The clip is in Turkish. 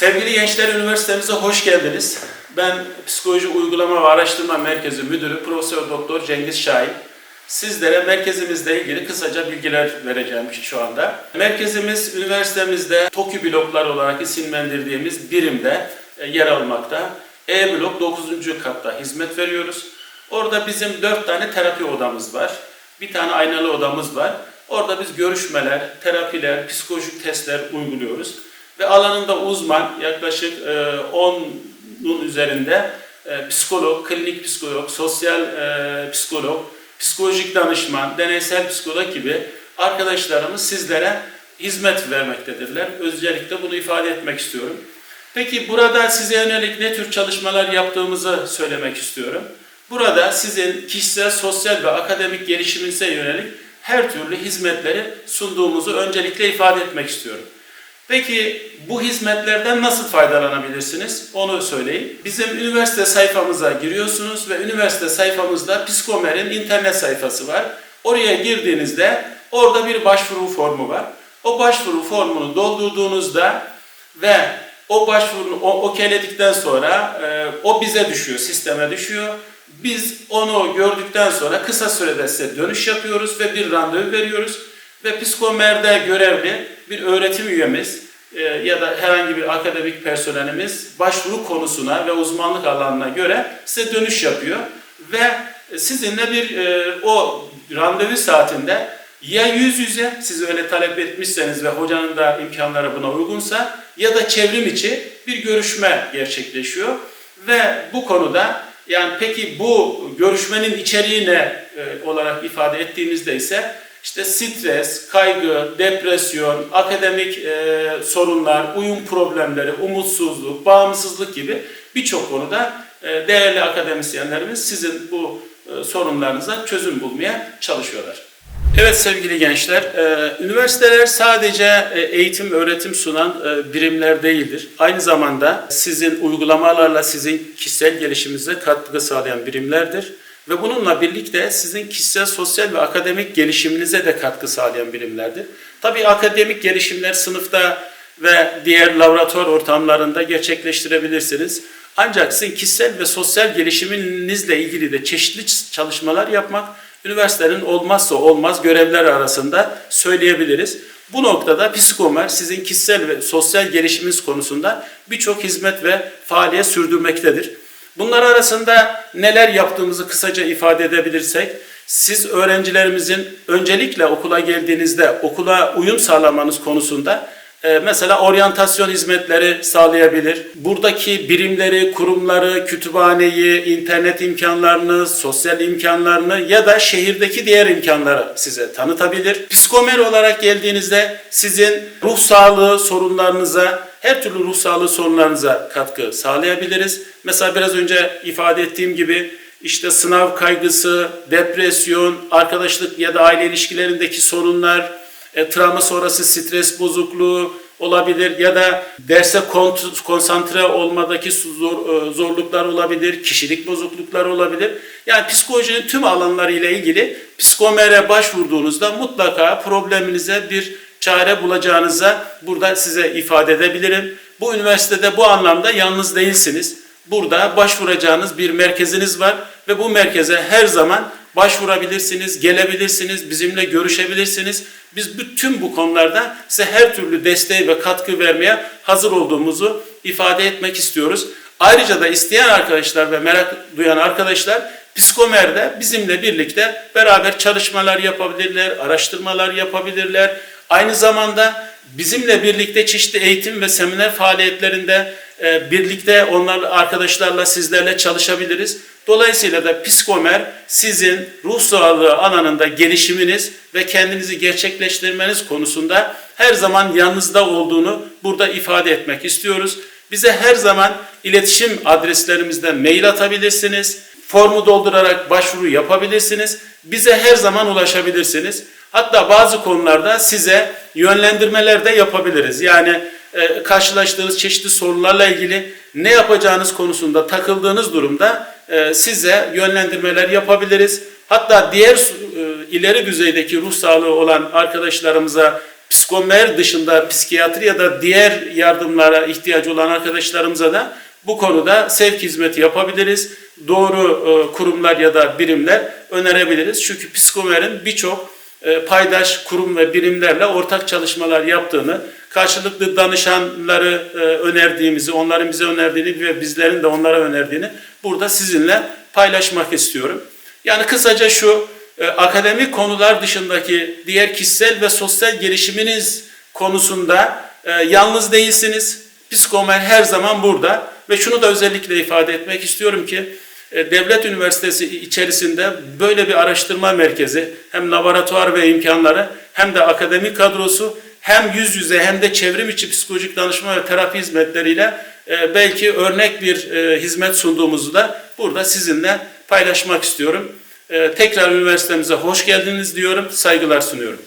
Sevgili gençler, üniversitemize hoş geldiniz. Ben Psikoloji Uygulama ve Araştırma Merkezi Müdürü Profesör Doktor Cengiz Şahin. Sizlere merkezimizle ilgili kısaca bilgiler vereceğim şu anda. Merkezimiz üniversitemizde TOKİ bloklar olarak isimlendirdiğimiz birimde e, yer almakta. E blok 9. katta hizmet veriyoruz. Orada bizim 4 tane terapi odamız var. Bir tane aynalı odamız var. Orada biz görüşmeler, terapiler, psikolojik testler uyguluyoruz ve alanında uzman yaklaşık e, 10'un üzerinde e, psikolog, klinik psikolog, sosyal e, psikolog, psikolojik danışman, deneysel psikolog gibi arkadaşlarımız sizlere hizmet vermektedirler. Özellikle bunu ifade etmek istiyorum. Peki burada size yönelik ne tür çalışmalar yaptığımızı söylemek istiyorum. Burada sizin kişisel, sosyal ve akademik gelişiminize yönelik her türlü hizmetleri sunduğumuzu öncelikle ifade etmek istiyorum. Peki bu hizmetlerden nasıl faydalanabilirsiniz? Onu söyleyeyim. Bizim üniversite sayfamıza giriyorsunuz ve üniversite sayfamızda Psikomer'in internet sayfası var. Oraya girdiğinizde orada bir başvuru formu var. O başvuru formunu doldurduğunuzda ve o başvurunu o, okeyledikten sonra e, o bize düşüyor, sisteme düşüyor. Biz onu gördükten sonra kısa sürede size dönüş yapıyoruz ve bir randevu veriyoruz. Ve Psikomer'de görevli bir öğretim üyemiz e, ya da herhangi bir akademik personelimiz başvuru konusuna ve uzmanlık alanına göre size dönüş yapıyor. Ve sizinle bir e, o randevu saatinde ya yüz yüze siz öyle talep etmişseniz ve hocanın da imkanları buna uygunsa ya da çevrim içi bir görüşme gerçekleşiyor. Ve bu konuda yani peki bu görüşmenin içeriği ne e, olarak ifade ettiğimizde ise işte stres, kaygı, depresyon, akademik e, sorunlar, uyum problemleri, umutsuzluk, bağımsızlık gibi birçok konuda e, değerli akademisyenlerimiz sizin bu e, sorunlarınıza çözüm bulmaya çalışıyorlar. Evet sevgili gençler, e, üniversiteler sadece e, eğitim, öğretim sunan e, birimler değildir. Aynı zamanda sizin uygulamalarla sizin kişisel gelişiminize katkı sağlayan birimlerdir. Ve bununla birlikte sizin kişisel, sosyal ve akademik gelişiminize de katkı sağlayan birimlerdir. Tabii akademik gelişimler sınıfta ve diğer laboratuvar ortamlarında gerçekleştirebilirsiniz. Ancak sizin kişisel ve sosyal gelişiminizle ilgili de çeşitli çalışmalar yapmak üniversitenin olmazsa olmaz görevler arasında söyleyebiliriz. Bu noktada Psikomer sizin kişisel ve sosyal gelişiminiz konusunda birçok hizmet ve faaliyet sürdürmektedir. Bunlar arasında neler yaptığımızı kısaca ifade edebilirsek, siz öğrencilerimizin öncelikle okula geldiğinizde okula uyum sağlamanız konusunda e, mesela oryantasyon hizmetleri sağlayabilir. Buradaki birimleri, kurumları, kütüphaneyi, internet imkanlarını, sosyal imkanlarını ya da şehirdeki diğer imkanları size tanıtabilir. Psikomer olarak geldiğinizde sizin ruh sağlığı sorunlarınıza, her türlü ruh sağlığı sorunlarınıza katkı sağlayabiliriz. Mesela biraz önce ifade ettiğim gibi işte sınav kaygısı, depresyon, arkadaşlık ya da aile ilişkilerindeki sorunlar, e, travma sonrası stres bozukluğu olabilir ya da derse konsantre olmadaki zor, e, zorluklar olabilir, kişilik bozukluklar olabilir. Yani psikolojinin tüm alanları ile ilgili psikomere başvurduğunuzda mutlaka probleminize bir çare bulacağınıza burada size ifade edebilirim. Bu üniversitede bu anlamda yalnız değilsiniz. Burada başvuracağınız bir merkeziniz var ve bu merkeze her zaman başvurabilirsiniz, gelebilirsiniz, bizimle görüşebilirsiniz. Biz bütün bu konularda size her türlü desteği ve katkı vermeye hazır olduğumuzu ifade etmek istiyoruz. Ayrıca da isteyen arkadaşlar ve merak duyan arkadaşlar Psikomer'de bizimle birlikte beraber çalışmalar yapabilirler, araştırmalar yapabilirler. Aynı zamanda bizimle birlikte çeşitli eğitim ve seminer faaliyetlerinde e, birlikte onlar arkadaşlarla sizlerle çalışabiliriz. Dolayısıyla da psikomer sizin ruh sağlığı alanında gelişiminiz ve kendinizi gerçekleştirmeniz konusunda her zaman yanınızda olduğunu burada ifade etmek istiyoruz. Bize her zaman iletişim adreslerimizden mail atabilirsiniz. Formu doldurarak başvuru yapabilirsiniz. Bize her zaman ulaşabilirsiniz. Hatta bazı konularda size yönlendirmeler de yapabiliriz. Yani e, karşılaştığınız çeşitli sorunlarla ilgili ne yapacağınız konusunda takıldığınız durumda e, size yönlendirmeler yapabiliriz. Hatta diğer e, ileri düzeydeki ruh sağlığı olan arkadaşlarımıza psikomer dışında psikiyatri ya da diğer yardımlara ihtiyacı olan arkadaşlarımıza da bu konuda sevk hizmeti yapabiliriz. Doğru e, kurumlar ya da birimler önerebiliriz. Çünkü psikomerin birçok paydaş kurum ve birimlerle ortak çalışmalar yaptığını, karşılıklı danışanları e, önerdiğimizi, onların bize önerdiğini ve bizlerin de onlara önerdiğini burada sizinle paylaşmak istiyorum. Yani kısaca şu, e, akademik konular dışındaki diğer kişisel ve sosyal gelişiminiz konusunda e, yalnız değilsiniz. Psikomer her zaman burada ve şunu da özellikle ifade etmek istiyorum ki e, Devlet Üniversitesi içerisinde böyle bir araştırma merkezi hem laboratuvar ve imkanları hem de akademik kadrosu hem yüz yüze hem de çevrim içi psikolojik danışma ve terapi hizmetleriyle e, belki örnek bir e, hizmet sunduğumuzu da burada sizinle paylaşmak istiyorum. E, Tekrar üniversitemize hoş geldiniz diyorum, saygılar sunuyorum.